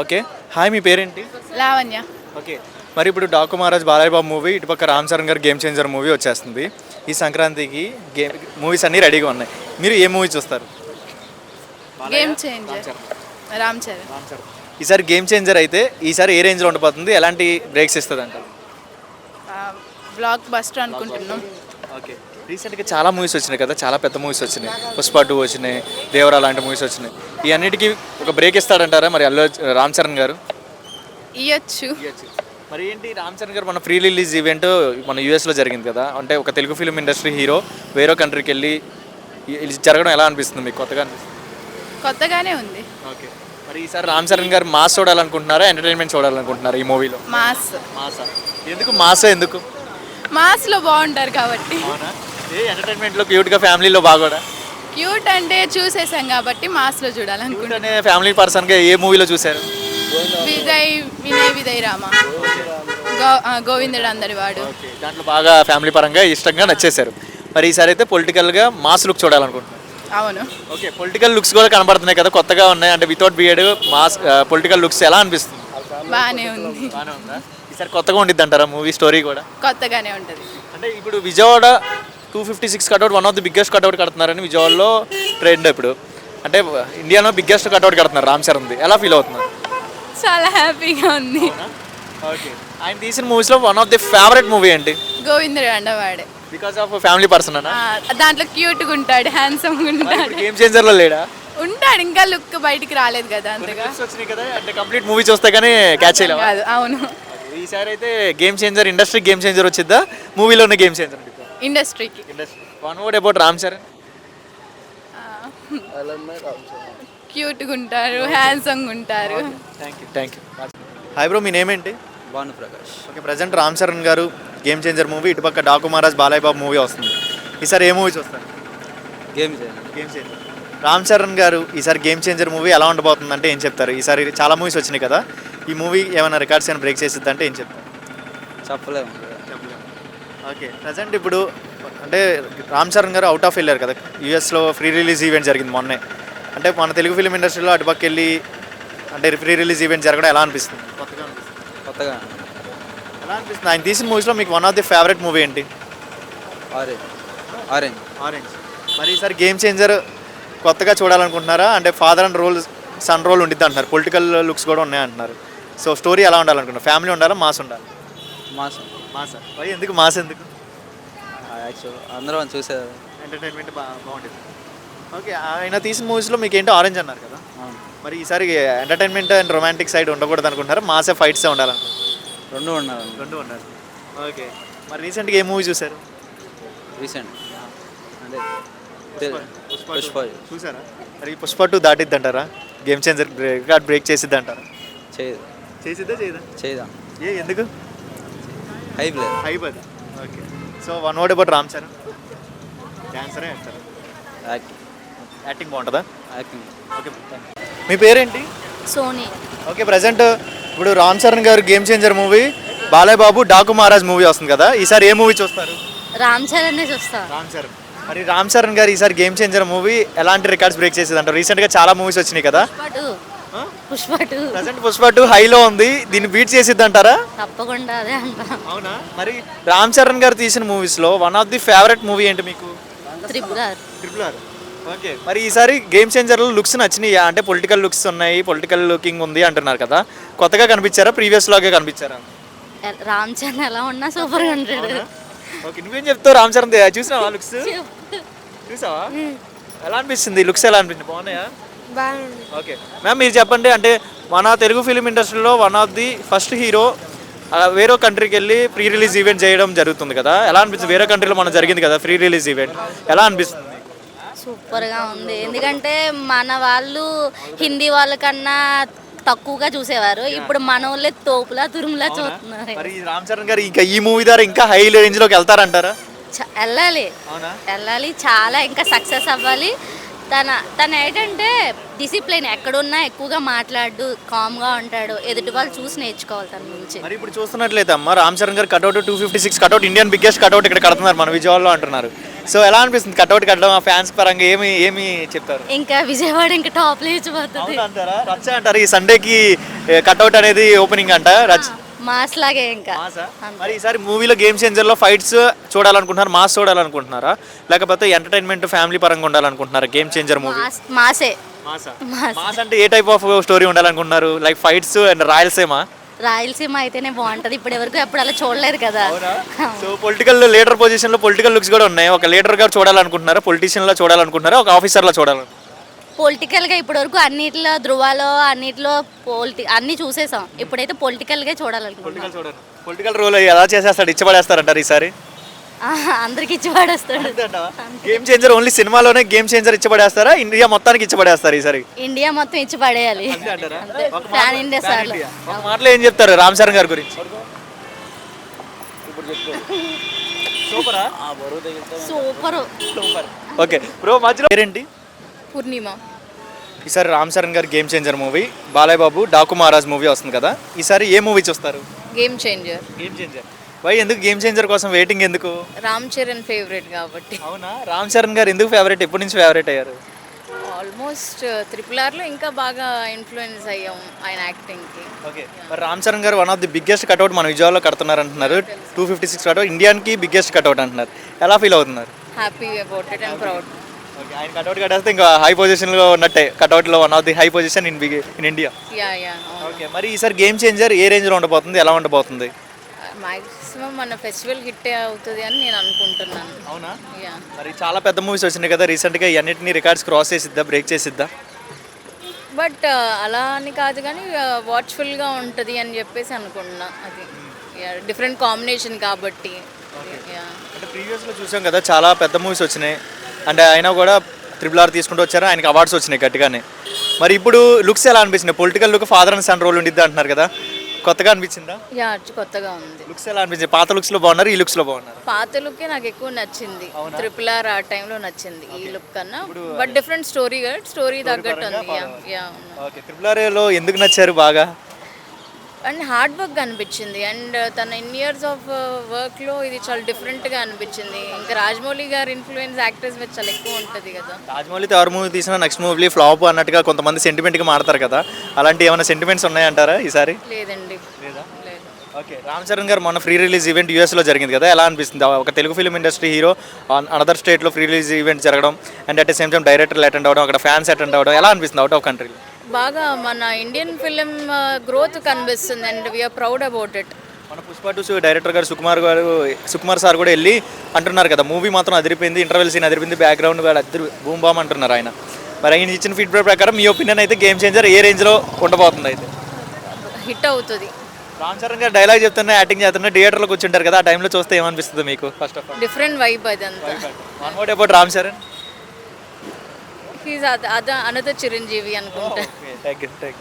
Okay. Hi మీ పేరేంటి? Lavanya. Okay. మరి ఇప్పుడు డాకు మహారాజ్ బాలయ్య బాబు మూవీ ఇటుపక్క Ram Charan garu game changer movie వచ్చేస్తుంది. ఈ సంక్రాంతికి గేమ్ మూవీస్ అన్నీ రెడీగా ఉన్నాయి. మీరు ఏ మూవీ చూస్తారు? Game changer Ram Charan. ఈసారి గేమ్ చేంజర్ అయితే ఈసారి ఏ రేంజ్లో ఉండిపోతుంది ఎలాంటి బ్రేక్స్ ఇస్తుంది అంటారు బ్లాక్ బస్టర్ అనుకుంటున్నాం. ఓకే. రీసెంట్గా చాలా మూవీస్ వచ్చినాయి కదా చాలా పెద్ద మూవీస్ వచ్చినాయి. పుష్ప టూ వచ్చినాయి దేవరా లాంటి మూవీస్ వచ్చినాయి. ఈ అన్నిటికీ ఒక బ్రేక్ ఇస్తాడంటారా మరి అల్లు రామ్ చరణ్ గారు? ఇయ్యొచ్చు. మరి ఏంటి రామ్ చరణ్ గారు మన ప్రీ రిలీజ్ ఈవెంట్ మన యూఎస్లో జరిగింది కదా అంటే ఒక తెలుగు ఫిల్మ్ ఇండస్ట్రీ హీరో వేరే కంట్రీకి వెళ్ళి జరగడం ఎలా అనిపిస్తుంది మీకు? కొత్తగా అనిపిస్తుంది? కొత్తగానే ఉంది. ఓకే. మరి ఈసారి రామ్ చరణ్ గారు మాస్ చూడాలనుకుంటున్నారా ఎంటర్టైన్మెంట్ చూడాలనుకుంటున్నారా ఈ మూవీలో మాస్. మాసా? ఎందుకు మాసా ఎందుకు? మాస్లో బాగుంటారు కాబట్టి. ఏ ఎంటర్టైన్మెంట్లో క్యూట్గా ఫ్యామిలీలో బాగోడా? క్యూట్ అంటే చూసేసాం కాబట్టి మాస్లో చూడాలనుకుంటున్నాం. క్యూట్ అనే ఫ్యామిలీ పర్సన్గా ఏ మూవీలో చూశారు? విజయ్ వినయ్ విజయ్ రామ. గోవిందుడు అందరి వాడు. దాంట్లో బాగా ఫ్యామిలీ పరంగా ఇష్టంగా నచ్చేశారు. మరి ఈసారి అయితే పొలిటికల్గా మాస్ లుక్ చూడాలనుకుంటున్నాను అవును. ఓకే పొలిటికల్ లుక్స్ కూడా కనబడుతున్నాయి కదా కొత్తగా ఉన్నాయి. అంటే without beard mass political looks ఎలా అనిపిస్తుంది? బాగానే ఉంది. బాగానే ఉందా? ఈసారి కొత్తగా ఉండిద్ది అంటారా మూవీ స్టోరీ కూడా? కొత్తగానే ఉంటుంది. అంటే ఇప్పుడు Vijayawada two fifty six cutout one of the biggest cutout కడుతున్నారని విజయవాడలో ట్రెండ్ ఇప్పుడు. అంటే ఇండియాలో బిగ్గెస్ట్ కట్అవుట్ కడుతున్నారు రామ్ చరణ్ది ఎలా ఫీల్ అవుతున్నారు చాలా హ్యాపీగా ఉంది. ఓకే ఆయన తీసిన మూవీస్లో one of the favourite movie ఏంటి? గోవిందుడు అండవాడే బికాస్ ఆఫ్ ఫ్యామిలీ పర్సన్ అన్న దాంట్లో క్యూట్గా ఉంటాడు హ్యాండ్సమ్గా ఉంటాడు. గేమ్ చేంజర్లో లేడా? ఉంటాడు ఇంకా లుక్ బయటికి రాలేదు కదా అంతగా. వచ్చినాయి కదా అంటే కంప్లీట్ మూవీ చూస్తే కానీ క్యాచ్ చేయలేవా? కాదు అవును. ఈసారి అయితే game changer industry game changer వచ్చిద్దా? మూవీలోనే గేమ్ చేంజర్ ఇండస్ట్రీకి. Industry. One word about Ram Charan. క్యూట్గా ఉంటారు హ్యాండ్సమ్గా ఉంటారు thank you thank you hi bro me name ఏంటి Bhanu Prakash okay present Ram Charan garu game changer movie ఇటుపక్క Daaku Maharaj Balayya Babu movie వస్తుంది. ఈసారి ఏ మూవీ చూస్తారు? గేమ్ చేయండి గేమ్ చేంజర్ రామ్ చరణ్ గారు ఈసారి గేమ్ చేంజర్ మూవీ ఎలా ఉండబోతుంది అంటే ఏం చెప్తారు? ఈసారి చాలా మూవీస్ వచ్చినాయి కదా. ఈ మూవీ ఏమైనా రికార్డ్స్ ఏమైనా బ్రేక్ చేసిద్ది అంటే ఏం చెప్తారు? చెప్పలేము. ఓకే. ప్రజెంట్ ఇప్పుడు అంటే రామ్ చరణ్ గారు అవుట్ ఆఫ్ వెళ్ళారు కదా. యూఎస్లో ఫ్రీ రిలీజ్ ఈవెంట్ జరిగింది మొన్నే. అంటే మన తెలుగు ఫిలిం ఇండస్ట్రీలో అటుపక్క వెళ్ళి అంటే ఫ్రీ రిలీజ్ ఈవెంట్ జరగడం ఎలా అనిపిస్తుంది? కొత్తగా అనిపిస్తుంది. కొత్తగా. ఎలా అనిపిస్తుంది? ఆయన తీసిన మూవీస్లో మీకు one of the favourite movie ఏంటి? ఆరెంజ్ ఆరెంజ్ ఆరెంజ్ మరి ఈసారి గేమ్ చేంజర్ కొత్తగా చూడాలనుకుంటున్నారా? అంటే father and role son role ఉండిద్ది అంటున్నారు. పొలిటికల్ లుక్స్ కూడా ఉన్నాయి అంటున్నారు సో స్టోరీ ఎలా ఉండాలనుకుంటున్నారు? ఫ్యామిలీ ఉండాలా? మాస్ ఉండాలి? మాసం మాస్. ఎందుకు మాస్ ఎందుకు? యాక్చువల్ అందరూ చూసేది ఎంటర్టైన్మెంట్ బాగా బాగుంటుంది ఓకే ఆయన తీసిన మూవీస్లో మీకు ఏంటో ఆరెంజ్ అన్నారు కదా? మరి ఈసారి ఎంటర్టైన్మెంట్ అండ్ రొమాంటిక్ సైడ్ ఉండకూడదు అనుకుంటారా మాసే ఫైట్సే ఉండాలనుకుంటున్నారు? రెండు ఉన్నారు రెండు ఉండాలి. ఓకే మరి రీసెంట్గా ఏ మూవీ చూసారు? రీసెంట్ అంటే తె- పుష్ప చూసారా? మరి పుష్ప టూ దాటిద్ది అంటారా గేమ్ చేంజర్ రికార్డ్ బ్రేక్ చేసిద్ది అంటారా చేయదు. చేసిద్దా చేయదా? చేయదాం. ఏ ఎందుకు? హైప్ లేదు అయిపోద్ది okay so one word about Ram Charan డాన్సరే అంటారు? యాక్టింగ్ యాక్టింగ్ బాగుంటుందా? యాక్టింగ్ ఓకే మీ పేరేంటి? సోనీ ఓకే ప్రజెంట్ ఇప్పుడు Ram Charan garu game changer movie Balayya Babu Daaku Maharaj movie వస్తుంది కదా. ఈసారి ఏ మూవీ చూస్తారు? రామ్ చరణ్ చూస్తా. రామ్ చరణ్ మరి రామ్ చరణ్ గారు ఈసారి గేమ్ చేంజర్ మూవీ ఎలాంటి రికార్డ్స్ బ్రేక్ చేసేది అంటారు రీసెంట్గా చాలా మూవీస్ వచ్చినాయి కదా. Pushpa two. Present Pushpa two హైలో ఉంది. దీన్ని బీట్ చేసిద్ది అంటారా తప్పకుండా అదే అంట. అవునా? మరి రామ్ చరణ్ గారు తీసిన మూవీస్లో one of the favourite movie ఏంటి మీకు? Triple R triple R okay. మరి ఈసారి గేమ్ చేంజర్లో లుక్స్ నచ్చినాయా? అంటే పొలిటికల్ లుక్స్ ఉన్నాయి పొలిటికల్ లుకింగ్ ఉంది అంటున్నారు కదా. కొత్తగా కనిపించారా? ప్రీవియస్ లాగే కనిపించారా? రామ్ చరణ్ ఎలా ఉన్నా సూపర్గా ఉంటాడు. ఓకే నువ్వేం చెప్తావు రామ్ చరణ్ చూసావా లుక్స్ చూసావా? ఎలా అనిపిస్తుంది? లుక్స్ ఎలా అనిపించింది బాగున్నాయా? ఓకే. మ్యామ్ మీరు చెప్పండి అంటే మన తెలుగు ఫిలిం ఇండస్ట్రీలో one of the first hero వేరే కంట్రీకి వెళ్ళి ప్రీ రిలీజ్ ఈవెంట్ చేయడం జరుగుతుంది కదా. ఎలా అనిపిస్తుంది? వేరే కంట్రీలో మన జరిగింది కదా ఫ్రీ రిలీజ్ ఈవెంట్ ఎలా అనిపిస్తుంది? సూపర్గా ఉంది. ఎందుకంటే మన వాళ్ళు హిందీ వాళ్ళకన్నా తక్కువగా చూసేవారు. ఇప్పుడు మన వాళ్ళే తోపులా తురుములా చూస్తున్నారు. మరి రామ్ చరణ్ గారు ఇంకా ఈ మూవీ ద్వారా ఇంకా హై రేంజ్లోకి వెళ్తారంటారా? చ- వెళ్ళాలి. వెళ్ళాలి. చాలా ఇంకా సక్సెస్ అవ్వాలి. తన తను ఏంటంటే డిసిప్లిన్ ఎక్కడున్నా ఎక్కువగా మాట్లాడు కామ్గా ఉంటాడు. ఎదుటి వాళ్ళు చూసి నేర్చుకోవాలి తన నుంచి మరి ఇప్పుడు చూస్తున్నట్లయితే అమ్మ Ram Charan garu cutout two fifty six cutout Indian biggest cutout ఇక్కడ కడుతున్నారు మన విజయవాడలో అంటున్నారు. సో ఎలా అనిపిస్తుంది కట్అవుట్ కట్టడం ఆ ఫ్యాన్స్ పరంగా ఏమి ఏమి చెప్తారు? ఇంకా విజయవాడ ఇంకా టాప్ లేచిపోతుంది అంటారా రచ్చ అంటారు? ఈ సండేకి కట్అవుట్ అనేది ఓపెనింగ్ అంట. రచ్చ మాస్ లాగే ఇంకా? మరి ఈసారి మూవీలో గేమ్ చేంజర్లో ఫైట్స్ చూడాలనుకుంటున్నారు మాస్ చూడాలనుకుంటున్నారా? లేకపోతే ఎంటర్టైన్మెంట్ ఫ్యామిలీ పరంగా ఉండాలనుకుంటున్నారా? గేమ్ చేంజర్ మూవీ మాస్ మాసే. మాసా? మాస్. మాస్ అంటే ఏ type of story ఉండాలనుకుంటున్నారు? Like fights and Rayalaseema? Rayalaseema అయితేనే బాగుంటది. ఇప్పుడు ఎవరికి ఎప్పుడు అలా చూడలేదు కదా. సో పొలిటికల్ లీడర్ పొజిషన్లో పొలిటికల్ లుక్స్ కూడా ఉన్నాయి. ఒక లీడర్గా చూడాలనుకుంటున్నారా? పొలిటీషియన్ లా చూడాలనుకుంటున్నారా? ఒక ఆఫీసర్ లా చూడాలనుకుంటున్నారా? పొలిటికల్గా ఇప్పటి వరకు అన్నిట్లో ధృవాలో అన్నిట్లో పొలిటి అన్ని చూసేసాం. ఇప్పుడైతే పొలిటికల్గా చూడాలనుకుంటున్నాం. పొలిటికల్ చూడాలి. పొలిటికల్ రోల్ ఎలా చేసేస్తాడు? ఇచ్చబడేస్తారంటారు ఈసారి? ఆహా, అందరికి ఇచ్చి పడేస్తాడు గేమ్ చేంజర్ ఓన్లీ సినిమాలోనే గేమ్ చేంజర్ ఇచ్చబడేస్తారా ఇండియా మొత్తానికి ఇచ్చబడేస్తారు ఈసారి? ఇండియా మొత్తం ఇచ్చి పడేయాలి ఫ్యాన్ ఇండియా సార్ ఒక మాటలో ఏం చెప్తారు రామ్ చరణ్ గారి గురించి? సూపరా? సూపర్. సూపర్. ఓకే. బ్రో మధ్యలో పేరేంటి? పూర్ణిమ. ఈసారి రామ్ చరణ్ గారి game changer movie Balayya Babu Daaku Maharaj movie వస్తుంది కదా. ఈసారి ఏ మూవీ చూస్తారు? Game changer game changer why ఎందుకు గేమ్ చేంజర్ కోసం వెయిటింగ్ ఎందుకు? రామ్ చరణ్ ఫేవరెట్ కాబట్టి. అవునా? రామ్ చరణ్ గారు ఎందుకు ఫేవరెట్ ఎప్పటి నుంచి ఫేవరెట్ అయ్యారు? ఆల్మోస్ట్ త్రిపుల్ ఆర్లో ఇంకా బాగా ఇన్ఫ్లుయెన్స్ అయ్యాం ఆయన యాక్టింగ్కి ఓకే మరి Ram Charan garu one of the biggest cutout మన విజయవాడలో కడుతున్నారు అంటున్నారు టూ ఫిఫ్టీ సిక్స్ కట్అవుట్ ఇండియాకి బిగ్గెస్ట్ కట్అవుట్ అంటున్నారు. ఎలా ఫీల్ అవుతున్నారు? Happy about it and proud ఆయన కట్అవుట్ కట్టేస్తే ఇంకా హై పొజిషన్లో ఉన్నట్టే. కట్అవుట్లో one of the high position in big in India yeah yeah okay మరి ఈసారి గేమ్ చేంజర్ ఏ రేంజ్లో ఉండబోతుంది? ఎలా ఉండబోతుంది? మ్యాక్సిమం మన ఫెస్టివల్ హిట్ అవుతుంది అని నేను అనుకుంటున్నాను. అవునా? యా మరి చాలా పెద్ద మూవీస్ వచ్చినాయి కదా రీసెంట్గా ఇవన్నిటిని రికార్డ్స్ క్రాస్ చేసిద్దా బ్రేక్ చేసిద్దా? బట్ అలా అని కాదు కానీ వాచ్ఫుల్గా ఉంటుంది అని చెప్పేసి అనుకుంటున్నా అది. డిఫరెంట్ కాంబినేషన్ కాబట్టి. యా అంటే ప్రీవియస్లో చూసాం కదా చాలా పెద్ద మూవీస్ వచ్చినాయి. అంటే అయినా కూడా త్రిబుల్ ఆర్ తీసుకుంటూ వచ్చారు. ఆయనకి అవార్డ్స్ వచ్చినాయి గట్టిగానే. మరి ఇప్పుడు లుక్స్ ఎలా అనిపించినాయి political look father and son role ఉండిద్ది అంటున్నారు కదా. కొత్తగా అనిపించిందా? యా కొత్తగా ఉంది. లుక్స్ ఎలా అనిపించింది? పాత లుక్స్లో బాగున్నారు? ఈ లుక్స్లో బాగున్నారు? పాత లుక్కే నాకు ఎక్కువ నచ్చింది. ట్రిపుల్ ఆర్ ఆ టైంలో నచ్చింది ఈ లుక్ కన్నా. బట్ డిఫరెంట్ స్టోరీ స్టోరీ తగ్గట్టు ఉంది యా యా ఓకే త్రిబుల్ ఆర్లో ఎందుకు నచ్చారు బాగా? అండ్ హార్డ్ వర్క్ అనిపించింది. అండ్ తన ఇన్ ఇయర్స్ ఆఫ్ వర్క్లో ఇది చాలా డిఫరెంట్గా అనిపించింది. ఇంకా రాజమౌళి గారి ఇన్ఫ్లుయెన్స్ యాక్టర్స్ మీద చాలా ఎక్కువ ఉంటుంది కదా. రాజమౌళి ఎవరు మూవీ తీసినా నెక్స్ట్ మూవీ ఫ్లాప్ అన్నట్టుగా కొంతమంది సెంటిమెంట్గా మాడతారు కదా. అలాంటి ఏమైనా సెంటిమెంట్స్ ఉన్నాయంటారా ఈసారి? లేదండి. లేదా? లేదు. ఓకే. రామ్ చరణ్ గారు మొన్న ఫ్రీ రిలీజ్ ఈవెంట్ యూఎస్లో జరిగింది కదా. ఎలా అనిపిస్తుంది? ఒక Telugu film industry hero another స్టేట్లో ఫ్రీ రిలీజ్ ఈవెంట్ జరగడం అండ్ అట్ సేమ్ టైం డైరెక్టర్లు అటెండ్ అవ్వడం అక్కడ ఫ్యాన్స్ అటెండ్ అవ్వడం ఎలా అనిపిస్తుంది? అవుట్ ఆఫ్ కంట్రీ బాగా మన ఇండియన్ ఫిలిం గ్రోత్ కనిపిస్తుంది and. We're proud about it మన పుష్ప టూ డైరెక్టర్ గారు సుకుమార్ గారు సుకుమార్ సార్ కూడా వెళ్ళి అంటున్నారు కదా మూవీ మాత్రం అదిరిపోయింది ఇంటర్వెల్ సీన్ అదిరిపోయింది బ్యాక్గ్రౌండ్ కూడా అదిరి బూమ్ బామ్ అంటున్నారు ఆయన. మరి ఆయన ఇచ్చిన ఫీడ్బ్యాక్ ప్రకారం మీ ఒపీనియన్ అయితే గేమ్ చేంజర్ ఏ రేంజ్లో ఉండబోతుంది అయితే? హిట్ అవుతుంది. రామ్ చరణ్ గారు డైలాగ్ చెప్తున్నా యాక్టింగ్ చేస్తున్నా థియేటర్లో కూర్చుంటారు కదా ఆ టైంలో చూస్తే ఏమనిపిస్తుంది మీకు? First of all different vibe అదంతా. One word about Ram Charan. He's the another Chiranjeevi అనుకుంటా.